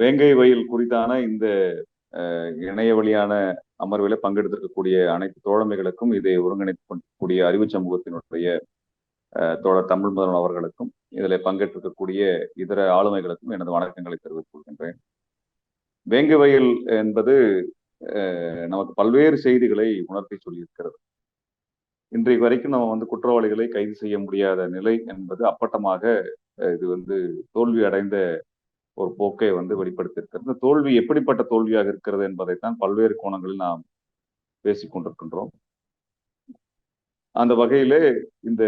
வேங்கை வயல் குறித்தான இந்த இணைய வழியான அமர்வில் பங்கெடுத்திருக்கக்கூடிய அனைத்து தோழமைகளுக்கும் இதை ஒருங்கிணைத்துக் கொண்டிருக்கக்கூடிய அறிவு சமூகத்தினுடைய தோழர் தமிழ் முதல்வன் அவர்களுக்கும் இதில் பங்கேற்றிருக்கக்கூடிய இதர ஆளுமைகளுக்கும் எனது வணக்கங்களை தெரிவித்துக் கொள்கின்றேன். வேங்கை வயல் என்பது நமக்கு பல்வேறு செய்திகளை உணர்த்தி சொல்லியிருக்கிறது. இன்றைக்கு வரைக்கும் நம்ம வந்து குற்றவாளிகளை கைது செய்ய முடியாத நிலை என்பது அப்பட்டமாக இது வந்து தோல்வி அடைந்த ஒரு போக்கை வந்து வெளிப்படுத்தியிருக்கிறது. தோல்வி எப்படிப்பட்ட தோல்வியாக இருக்கிறது என்பதைத்தான் பல்வேறு கோணங்களில் நாம் பேசிக் கொண்டிருக்கின்றோம். அந்த வகையிலே இந்த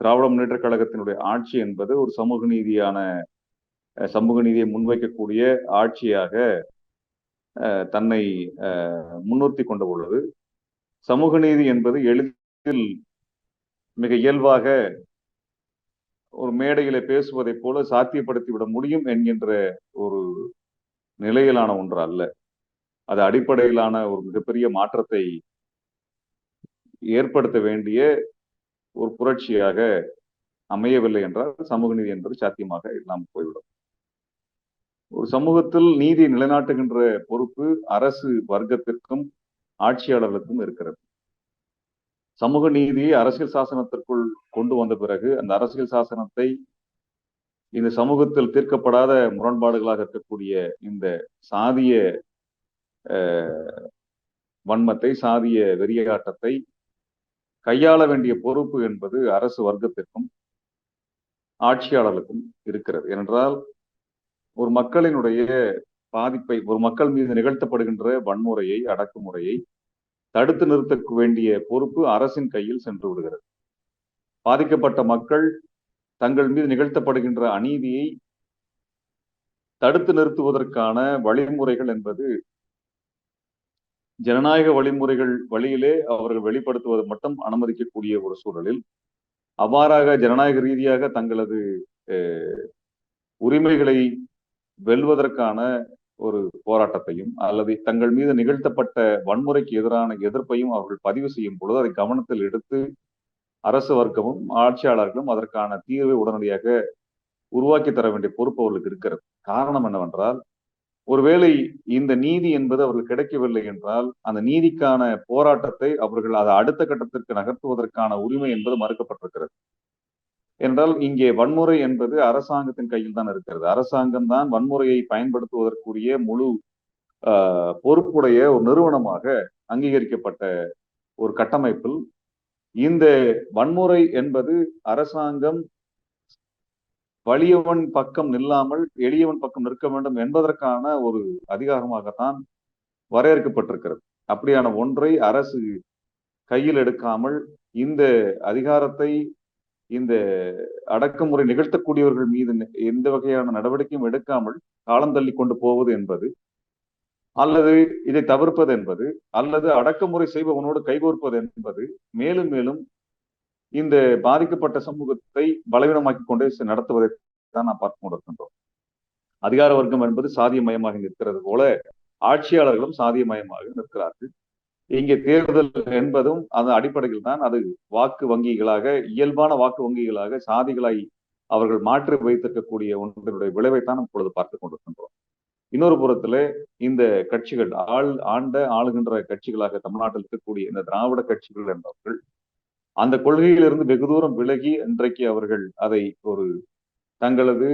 திராவிட முன்னேற்ற கழகத்தினுடைய ஆட்சி என்பது ஒரு சமூக நீதியான சமூக நீதியை முன்வைக்கக்கூடிய ஆட்சியாக தன்னை முன்னிறுத்தி கொண்டு உள்ளது. சமூக நீதி என்பது எளிதில் மிக இயல்பாக ஒரு மேடையில பேசுவதைப் போல சாத்தியப்படுத்தி விட முடியும் என்கின்ற ஒரு நிலையிலான ஒன்று அல்ல. அது அடிப்படையிலான ஒரு மிகப்பெரிய மாற்றத்தை ஏற்படுத்த வேண்டிய ஒரு புரட்சியாக அமையவில்லை என்றால் சமூக நீதி என்பது சாத்தியமாக இல்லாமல் போய்விடும். ஒரு சமூகத்தில் நீதி நிலைநாட்டுகின்ற பொறுப்பு அரசு வர்க்கத்திற்கும் ஆட்சியாளர்களுக்கும் இருக்கிறது. சமூக நீதியை அரசியல் சாசனத்திற்குள் கொண்டு வந்த பிறகு அந்த அரசியல் சாசனத்தை இந்த சமூகத்தில் தீர்க்கப்படாத முரண்பாடுகளாக இருக்கக்கூடிய இந்த சாதிய வன்மத்தை சாதிய வெறியாட்டத்தை கையாள வேண்டிய பொறுப்பு என்பது அரசு வர்க்கத்திற்கும் ஆட்சியாளர்களுக்கும் இருக்கிறது. ஏனென்றால் ஒரு மக்களினுடைய பாதிப்பை ஒரு மக்கள் மீது நிகழ்த்தப்படுகின்ற வன்முறையை அடக்குமுறையை தடுத்து நிறுத்த வேண்டிய பொறுப்பு அரசின் கையில் சென்று விடுகிறது. பாதிக்கப்பட்ட மக்கள் தங்கள் மீது நிகழ்த்தப்படுகின்ற அநீதியை தடுத்து நிறுத்துவதற்கான வழிமுறைகள் என்பது ஜனநாயக வழிமுறைகள் வழியிலே அவர்கள் வெளிப்படுத்துவது மட்டும் அனுமதிக்கக்கூடிய ஒரு சூழலில் அவ்வாறாக ஜனநாயக ரீதியாக தங்களது உரிமைகளை வெல்வதற்கான ஒரு போராட்டத்தையும் அல்லது தங்கள் மீது நிகழ்த்தப்பட்ட வன்முறைக்கு எதிரான எதிர்ப்பையும் அவர்கள் பதிவு செய்யும் பொழுது அதை கவனத்தில் எடுத்து அரசு வர்க்கமும் ஆட்சியாளர்களும் அதற்கான தீர்வை உடனடியாக உருவாக்கி தர வேண்டிய பொறுப்பு அவர்களுக்கு இருக்கிறது. காரணம் என்னவென்றால் ஒருவேளை இந்த நீதி என்பது அவர்கள் கிடைக்கவில்லை என்றால் அந்த நீதிக்கான போராட்டத்தை அவர்கள் அதை அடுத்த கட்டத்திற்கு நகர்த்துவதற்கான உரிமை என்பது மறுக்கப்பட்டிருக்கிறது. என்றால் இங்கே வன்முறை என்பது அரசாங்கத்தின் கையில் தான் இருக்கிறது. அரசாங்கம் தான் வன்முறையை பயன்படுத்துவதற்குரிய முழு பொறுப்புடைய ஒரு நிறுவனமாக அங்கீகரிக்கப்பட்ட ஒரு கட்டமைப்பில் இந்த வன்முறை என்பது அரசாங்கம் வலியவன் பக்கம் நில்லாமல் எளியவன் பக்கம் நிற்க வேண்டும் என்பதற்கான ஒரு அதிகாரமாகத்தான் வரையறுக்கப்பட்டிருக்கிறது. அப்படியான ஒன்றை அரசு கையில் எடுக்காமல் இந்த அதிகாரத்தை இந்த அடக்குமுறை நிகழ்த்தக்கூடியவர்கள் மீது எந்த வகையான நடவடிக்கையும் எடுக்காமல் காலம் தள்ளி கொண்டு போவது என்பது அல்லது இதை தவிர்ப்பது என்பது அல்லது அடக்குமுறை செய்பவனோடு கைகோர்ப்பது என்பது மேலும் மேலும் இந்த பாதிக்கப்பட்ட சமூகத்தை பலவீனமாக்கி கொண்டே நடத்துவதை தான் நாம் பார்த்து கொண்டிருக்கின்றோம். அதிகார வர்க்கம் என்பது சாதியமயமாக நிற்கிறது போல ஆட்சியாளர்களும் சாதியமயமாக நிற்கிறார்கள். இங்கே தேர்தல் என்பதும் அந்த அடிப்படையில் தான் அது வாக்கு வங்கிகளாக இயல்பான வாக்கு வங்கிகளாக சாதிகளாய் அவர்கள் மாற்றி வைத்திருக்கக்கூடிய ஒன்றினுடைய விளைவைத்தான் இப்பொழுது பார்த்து கொண்டிருக்கின்றோம். இன்னொரு புறத்துல இந்த கட்சிகள் ஆள் ஆண்ட ஆளுகின்ற கட்சிகளாக தமிழ்நாட்டில் இருக்கக்கூடிய இந்த திராவிட கட்சிகள் என்பவர்கள் அந்த கொள்கையிலிருந்து வெகு தூரம் விலகி இன்றைக்கு அவர்கள் அதை ஒரு தங்களது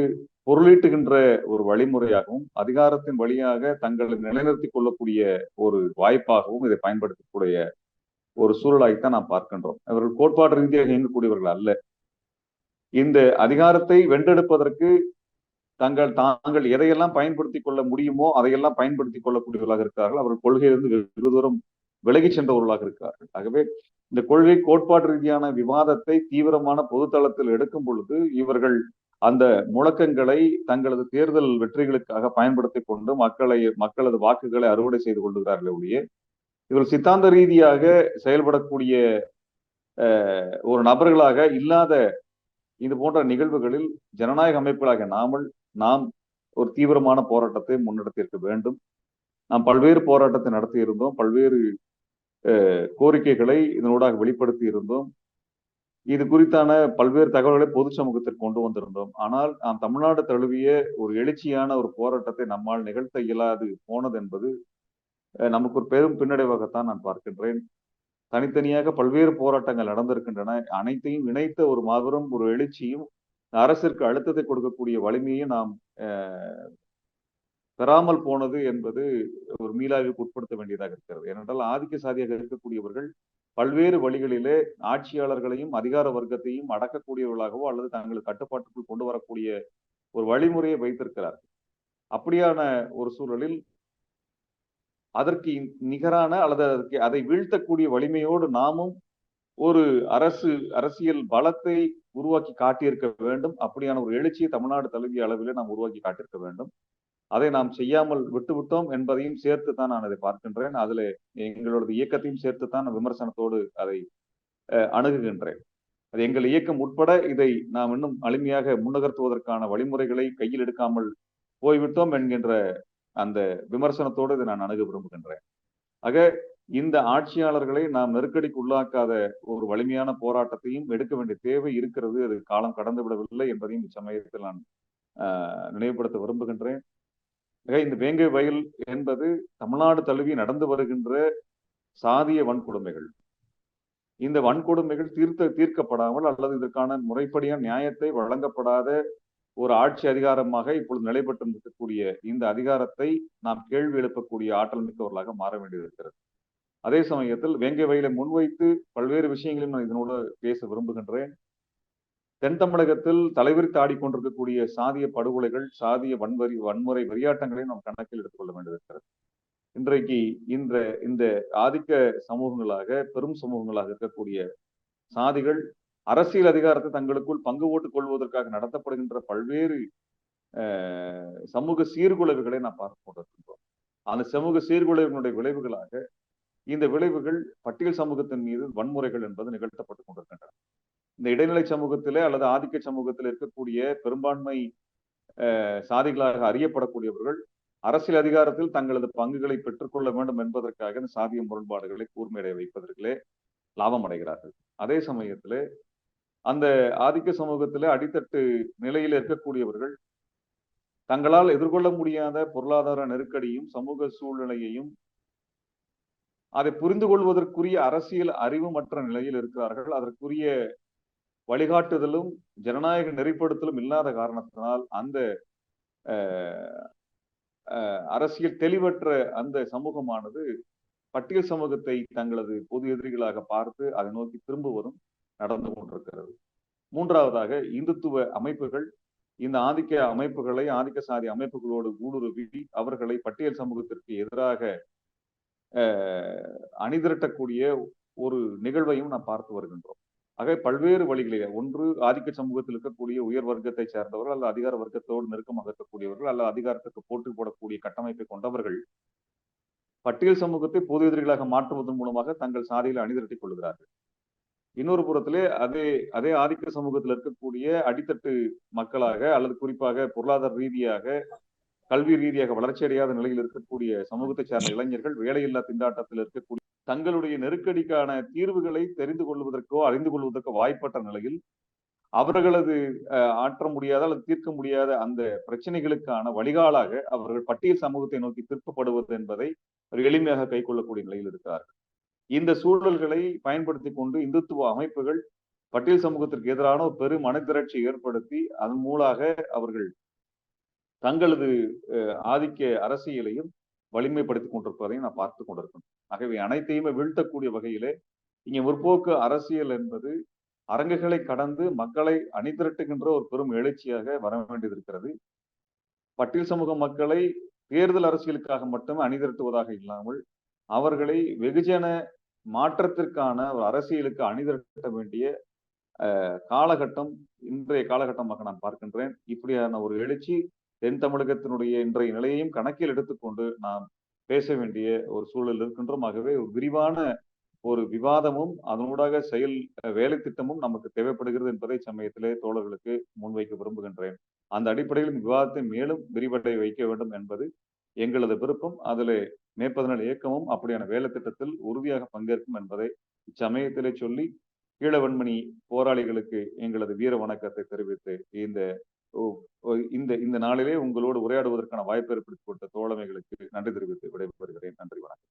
பொருளீட்டுகின்ற ஒரு வழிமுறையாகவும் அதிகாரத்தின் வழியாக தங்களை நிலைநிறுத்திக் கொள்ளக்கூடிய ஒரு வாய்ப்பாகவும் இதை பயன்படுத்தக்கூடிய ஒரு சூழலாய்த்தான் நாம் பார்க்கின்றோம். அவர்கள் கோட்பாடு ரீதியாக இயங்கக்கூடியவர்கள் அல்ல. இந்த அதிகாரத்தை வென்றெடுப்பதற்கு தங்கள் தாங்கள் எதையெல்லாம் பயன்படுத்திக் கொள்ள முடியுமோ அதையெல்லாம் பயன்படுத்திக் கொள்ளக்கூடியவர்களாக இருக்கிறார்கள். அவர்கள் கொள்கையிலிருந்து வெகு தூரம் விலகி சென்றவர்களாக இருக்கிறார்கள். ஆகவே இந்த கொள்கை கோட்பாடு ரீதியான விவாதத்தை தீவிரமான பொதுத்தளத்தில் எடுக்கும் பொழுது இவர்கள் அந்த முழக்கங்களை தங்களது தேர்தல் வெற்றிகளுக்காக பயன்படுத்தி கொண்டு மக்களை மக்களது வாக்குகளை அறுவடை செய்து கொள்கிறார்களே ஒழிய இவர்கள் சித்தாந்த ரீதியாக செயல்படக்கூடிய ஒரு நபர்களாக இல்லாத இது போன்ற நிகழ்வுகளில் ஜனநாயக அமைப்புகளாக நாமல் நாம் ஒரு தீவிரமான போராட்டத்தை முன்னெடுத்திருக்க வேண்டும். நாம் பல்வேறு போராட்டத்தை நடத்தி இருந்தோம் பல்வேறு கோரிக்கைகளை இதனூடாக வெளிப்படுத்தி இருந்தோம் இது குறித்தான பல்வேறு தகவல்களை பொது சமூகத்திற்கு கொண்டு வந்திருந்தோம். ஆனால் நாம் தமிழ்நாடு தழுவிய ஒரு எழுச்சியான ஒரு போராட்டத்தை நம்மால் நிகழ்த்த இயலாது போனது என்பது நமக்கு ஒரு பெரும் பின்னடைவாகத்தான் நான் பார்க்கின்றேன். தனித்தனியாக பல்வேறு போராட்டங்கள் நடந்திருக்கின்றன. அனைத்தையும் இணைத்த ஒரு மாபெரும் ஒரு எழுச்சியும் அரசிற்கு அழுத்தத்தை கொடுக்கக்கூடிய வலிமையும் நாம் அஹ், பெறாமல் போனது என்பது ஒரு மீளாய்வுக்கு உட்படுத்த வேண்டியதாக இருக்கிறது. ஏனென்றால் ஆதிக்க சாதியாக இருக்கக்கூடியவர்கள் பல்வேறு வழிகளிலே ஆட்சியாளர்களையும் அதிகார வர்க்கத்தையும் அடக்கக்கூடியவர்களாகவோ அல்லது தங்கள் கட்டுப்பாட்டுக்குள் கொண்டு வரக்கூடிய ஒரு வழிமுறையை வைத்திருக்கிறார்கள் அப்படியான ஒரு சூழலில் அதற்கு நிகரான அல்லது அதற்கு அதை வீழ்த்தக்கூடிய வலிமையோடு நாமும் ஒரு அரசு அரசியல் பலத்தை உருவாக்கி காட்டியிருக்க வேண்டும். அப்படியான ஒரு எழுச்சியை தமிழ்நாடு தழுவிய அளவிலே நாம் உருவாக்கி காட்டியிருக்க வேண்டும். அதை நாம் செய்யாமல் விட்டுவிட்டோம் என்பதையும் சேர்த்து தான் நான் அதை பார்க்கின்றேன். அதில் எங்களோட இயக்கத்தையும் சேர்த்து தான் விமர்சனத்தோடு அதை அஹ், அணுகுகின்றேன். அது எங்கள் இயக்கம் உட்பட இதை நாம் இன்னும் அளிமையாக முன்னகர்த்துவதற்கான வழிமுறைகளை கையில் எடுக்காமல் போய்விட்டோம் என்கின்ற அந்த விமர்சனத்தோடு இதை நான் அணுக விரும்புகின்றேன். ஆக இந்த ஆட்சியாளர்களை நாம் நெருக்கடிக்கு உள்ளாக்காத ஒரு வலிமையான போராட்டத்தையும் எடுக்க வேண்டிய தேவை இருக்கிறது. அது காலம் கடந்து விடவில்லை என்பதையும் இச்சமயத்தில் நான் நினைவுபடுத்த விரும்புகின்றேன். மிக இந்த வேங்கை வயல் என்பது தமிழ்நாடு தழுவி நடந்து வருகின்ற சாதிய வன்கொடுமைகள். இந்த வன்கொடுமைகள் தீர்த்த தீர்க்கப்படாமல் அல்லது இதற்கான முறைப்படியான நியாயத்தை வழங்கப்படாத ஒரு ஆட்சி அதிகாரமாக இப்பொழுது நிலைப்பட்டு இருக்கக்கூடிய இந்த அதிகாரத்தை நாம் கேள்வி எழுப்பக்கூடிய ஆற்றல் மிக்கவர்களாக மாற வேண்டியிருக்கிறது. அதே சமயத்தில் வேங்கை வயலை முன்வைத்து பல்வேறு விஷயங்களையும் நான் இதனோடு பேச விரும்புகின்றேன். தென் தமிழகத்தில் தலைவிரித்து ஆடிக்கொண்டிருக்கக்கூடிய சாதிய படுகொலைகள் சாதிய வன்வரி வன்முறை வெறியாட்டங்களை நாம் கணக்கில் எடுத்துக்கொள்ள வேண்டியிருக்கிறது. இன்றைக்கு இந்த இந்த ஆதிக்க சமூகங்களாக பெரும் சமூகங்களாக இருக்கக்கூடிய சாதிகள் அரசியல் அதிகாரத்தை தங்களுக்குள் பங்கு போட்டுக் கொள்வதற்காக நடத்தப்படுகின்ற பல்வேறு சமூக சீர்குலைவுகளை நாம் பார்த்து கொண்டிருக்கின்றோம். அந்த சமூக சீர்குலைவுகளுடைய விளைவுகளாக இந்த விளைவுகள் பட்டியல் சமூகத்தின் மீது வன்முறைகள் என்பது நிகழ்த்தப்பட்டுக் கொண்டிருக்கின்றன. இந்த இடைநிலை சமூகத்திலே அல்லது ஆதிக்க சமூகத்தில் இருக்கக்கூடிய பெரும்பான்மை சாதிகளாக அறியப்படக்கூடியவர்கள் அரசியல் அதிகாரத்தில் தங்களது பங்குகளை பெற்றுக்கொள்ள வேண்டும் என்பதற்காக இந்த சாதிய முரண்பாடுகளை கூர்மையடைய வைப்பதற்கே லாபம் அடைகிறார்கள். அதே சமயத்தில் அந்த ஆதிக்க சமூகத்திலே அடித்தட்டு நிலையில் இருக்கக்கூடியவர்கள் தங்களால் எதிர்கொள்ள முடியாத பொருளாதார நெருக்கடியும் சமூக சூழ்நிலையையும் அதை புரிந்து கொள்வதற்குரிய அரசியல் அறிவுமற்ற நிலையில் இருக்கிறார்கள். அதற்குரிய வழிகாட்டுதலும் ஜனநாயக நெறிப்படுத்தலும் இல்லாத காரணத்தினால் அந்த அஹ், அரசியல் தெளிவற்ற அந்த சமூகமானது பட்டியல் சமூகத்தை தங்களது பொது எதிரிகளாக பார்த்து அதை நோக்கி திரும்புவதும் நடந்து கொண்டிருக்கிறது. மூன்றாவதாக இந்துத்துவ அமைப்புகள் இந்த ஆதிக்க அமைப்புகளை ஆதிக்க சாதி அமைப்புகளோடு ஊடுருவி அவர்களை பட்டியல் சமூகத்திற்கு எதிராக அஹ், அணிதிரட்டக்கூடிய ஒரு நிகழ்வையும் நாம் பார்த்து வருகின்றோம். ஆகவே பல்வேறு வழிகளிலே ஒன்று ஆதிக்க சமூகத்தில் இருக்கக்கூடிய உயர் வர்க்கத்தை சேர்ந்தவர்கள் அல்லது அதிகார வர்க்கத்தோடு நெருக்கமாக இருக்கக்கூடியவர்கள் அல்லது அதிகாரத்துக்கு போட்டி போடக்கூடிய கட்டமைப்பை கொண்டவர்கள் பட்டியல் சமூகத்தை பொது எதிரிகளாக மாற்றுவதன் மூலமாக தங்கள் சாதியில் அணிதிரட்டிக் கொள்கிறார்கள். இன்னொரு புறத்திலே அதே அதே ஆதிக்க சமூகத்தில் இருக்கக்கூடிய அடித்தட்டு மக்களாக அல்லது குறிப்பாக பொருளாதார ரீதியாக கல்வி ரீதியாக வளர்ச்சியடையாத நிலையில் இருக்கக்கூடிய சமூகத்தை சார்ந்த இளைஞர்கள் வேலையில்லா திண்டாட்டத்தில் இருக்கக்கூடிய தங்களுடைய நெருக்கடிக்கான தீர்வுகளை தெரிந்து கொள்வதற்கோ அறிந்து கொள்வதற்கோ வாய்ப்பற்ற நிலையில் அவர்களது அஹ், ஆற்ற முடியாத அல்லது தீர்க்க முடியாத அந்த பிரச்சனைகளுக்கான வழிகாலாக அவர்கள் பட்டியல் சமூகத்தை நோக்கி திருப்பப்படுவது என்பதை ஒரு எளிமையாக கைக்கொள்ளக்கூடிய நிலையில் இருக்கிறார்கள் இந்த சூழல்களை பயன்படுத்தி கொண்டு இந்துத்துவ அமைப்புகள் பட்டியல் சமூகத்திற்கு எதிரான ஒரு பெரும் மனத்திரட்சியை ஏற்படுத்தி அதன் மூலாக அவர்கள் தங்களது அஹ், ஆதிக்க அரசியலையும் வலிமைப்படுத்திக் கொண்டிருப்பதையும் நான் பார்த்து கொண்டிருக்கேன் ஆகவே அனைத்தையுமே வீழ்த்தக்கூடிய வகையிலே இங்கே முற்போக்கு அரசியல் என்பது அரங்குகளை கடந்து மக்களை அணிதிரட்டுகின்ற ஒரு பெரும் எழுச்சியாக வர வேண்டியது இருக்கிறது. பட்டியல் சமூக மக்களை தேர்தல் அரசியலுக்காக மட்டுமே அணிதிரட்டுவதாக இல்லாமல் அவர்களை வெகுஜன மாற்றத்திற்கான ஒரு அரசியலுக்கு அணிதிரட்ட வேண்டிய காலகட்டம் இன்றைய காலகட்டமாக நான் பார்க்கின்றேன். இப்படியான ஒரு எழுச்சி தென் தமிழகத்தினுடைய இன்றைய நிலையையும் கணக்கில் எடுத்துக்கொண்டு நாம் பேச வேண்டிய ஒரு சூழல் இருக்கின்றோம். ஆகவே ஒரு விரிவான ஒரு விவாதமும் அதனூடாக செயல் அஹ், வேலை திட்டமும் நமக்கு தேவைப்படுகிறது என்பதை சமயத்திலே தோழர்களுக்கு முன்வைக்க விரும்புகின்றேன். அந்த அடிப்படையில் விவாதத்தை மேலும் விரிவடை வைக்க வேண்டும் என்பது எங்களது விருப்பம். அதில் மேற்பதனால் இயக்கமும் அப்படியான வேலை திட்டத்தில் உறுதியாக பங்கேற்கும் என்பதை இச்சமயத்திலே சொல்லி கீழவன்மணி போராளிகளுக்கு எங்களது வீர வணக்கத்தை தெரிவித்து இந்த இந்த இந்த நாளிலே உங்களோடு உரையாடுவதற்கான வாய்ப்பு ஏற்படுத்தி கொடுத்த தோழமைகளுக்கு நன்றி தெரிவித்து விடைபெறுகிறேன். நன்றி வணக்கம்.